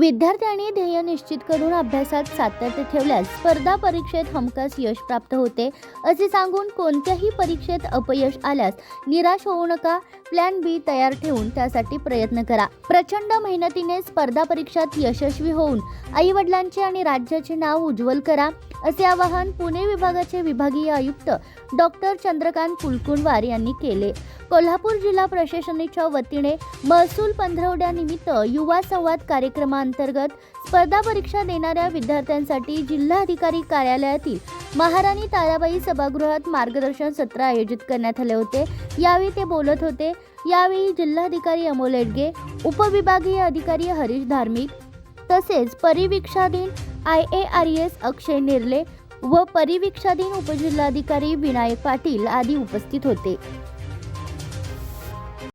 विद्यार्थ्यांनी ध्येय निश्चित करून अभ्यासात सातत्य ठेवल्यास स्पर्धा परीक्षेत हमखास यश प्राप्त होते. असे सांगून कोणत्याही परीक्षेत अपयश आल्यास निराश होऊ नका. प्लॅन बी तयार ठेवून त्यासाठी प्रयत्न करा. प्रचंड मेहनतीने स्पर्धा परीक्षात यशस्वी होऊन आई वडिलांचे आणि राज्याचे नाव उज्ज्वल करा असे आवाहन पुणे विभागाचे विभागीय आयुक्त डॉक्टर चंद्रकांत कुलकुंडवार यांनी केले. कोल्हापूर जिल्हा प्रशासनाच्या वतीने महसूल पंधरवड्यानिमित्त युवा संवाद कार्यक्रमांतर्गत स्पर्धा परीक्षा देणाऱ्या विद्यार्थ्यांसाठी जिल्हाधिकारी कार्यालयातील महाराणी ताराबाई सभागृहात मार्गदर्शन सत्र आयोजित करण्यात आले होते. यावेळी ते बोलत होते यावेळी जिल्हाधिकारी अमोल एडगे उपविभागीय अधिकारी हरीश धार्मिक तसेच परिवीक्षाधीन I A R S Akshay Nirle व परिवीक्षाधीन उपजिल्हाधिकारी विनायक पाटील आदी उपस्थित होते.